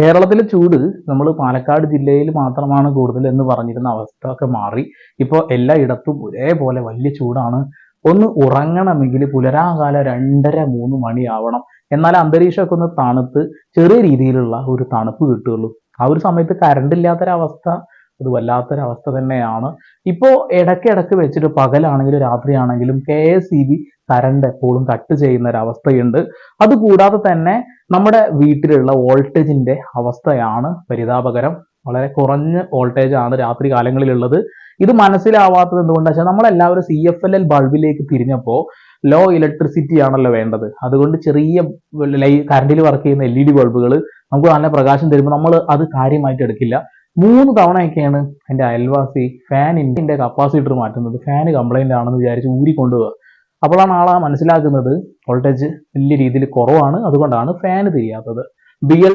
കേരളത്തിലെ ചൂട് നമ്മൾ പാലക്കാട് ജില്ലയിൽ മാത്രമാണ് കൂടുതൽ എന്ന് പറഞ്ഞിരുന്ന അവസ്ഥ ഒക്കെ മാറി. ഇപ്പോൾ എല്ലായിടത്തും ഒരേപോലെ വലിയ ചൂടാണ്. ഒന്ന് ഉറങ്ങണമെങ്കിൽ പുലരാകാലം രണ്ടര മൂന്ന് മണിയാവണം. എന്നാൽ അന്തരീക്ഷമൊക്കെ ഒന്ന് തണുത്ത് ചെറിയ രീതിയിലുള്ള ഒരു തണുപ്പ് കിട്ടുകയുള്ളൂ. ആ ഒരു സമയത്ത് കറണ്ട് ഇല്ലാത്തൊരവസ്ഥ അത് വല്ലാത്തൊരവസ്ഥ തന്നെയാണ്. ഇപ്പോൾ ഇടയ്ക്കിടയ്ക്ക് വെച്ചിട്ട് പകലാണെങ്കിലും രാത്രിയാണെങ്കിലും K S E B current എപ്പോഴും കട്ട് ചെയ്യുന്ന ഒരു അവസ്ഥയുണ്ട് അതുകൂടാതെ തന്നെ നമ്മുടെ വീട്ടിലുള്ള വോൾട്ടേജിന്റെ അവസ്ഥയാണ് പരിതാപകരം. വളരെ കുറഞ്ഞ വോൾട്ടേജ് ആണ് രാത്രി കാലങ്ങളിലുള്ളത്. ഇത് മനസ്സിലാവാത്തത് എന്തുകൊണ്ടാ വെച്ചാൽ നമ്മളെല്ലാവരും സി എഫ് എൽ എൽ ബൾബിലേക്ക് തിരിഞ്ഞപ്പോൾ ലോ ഇലക്ട്രിസിറ്റി ആണല്ലോ വേണ്ടത്. അതുകൊണ്ട് ചെറിയ ലൈ കറണ്ടിൽ വർക്ക് ചെയ്യുന്ന എൽ ഇ ഡി ബൾബുകൾ നമുക്ക് നല്ല പ്രകാശം തരുമ്പോൾ നമ്മൾ അത് കാര്യമായിട്ട് എടുക്കില്ല. മൂന്ന് തവണയൊക്കെയാണ് എന്റെ അയൽവാസി ഫാനിന്റെ കപ്പാസിറ്റർ മാറ്റുന്നത്. ഫാന് കംപ്ലൈന്റ് ആണെന്ന് വിചാരിച്ച് ഊരി കൊണ്ടുപോകുക അപ്പോഴാണ് ആളാ മനസ്സിലാക്കുന്നത് വോൾട്ടേജ് വലിയ രീതിയിൽ കുറവാണ്. അതുകൊണ്ടാണ് ഫാന് തിരിയാത്തത്. B L